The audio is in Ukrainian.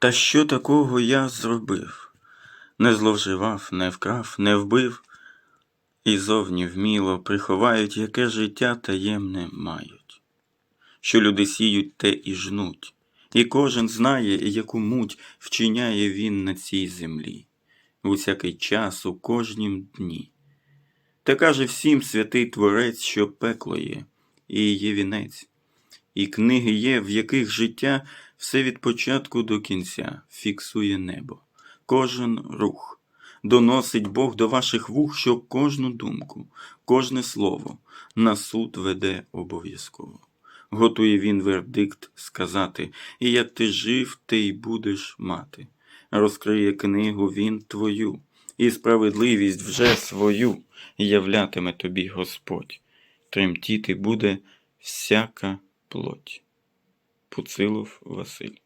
Та що такого я зробив? Не зловживав, не вкрав, не вбив, і зовні вміло приховають, яке життя таємне мають. Що люди сіють, те і жнуть, і кожен знає, яку муть вчиняє він на цій землі, в усякий час, у кожнім дні. Та каже всім святий Творець, що пекло є, і є вінець, і книги є, в яких життя все від початку до кінця фіксує небо, кожен рух. Доносить Бог до ваших вух, що кожну думку, кожне слово на суд веде обов'язково. Готує він вердикт сказати, і як ти жив, ти й будеш мати. Розкриє книгу він твою, і справедливість вже свою являтиме тобі Господь. Тремтіти буде всяка плоть. Пуцилов Василь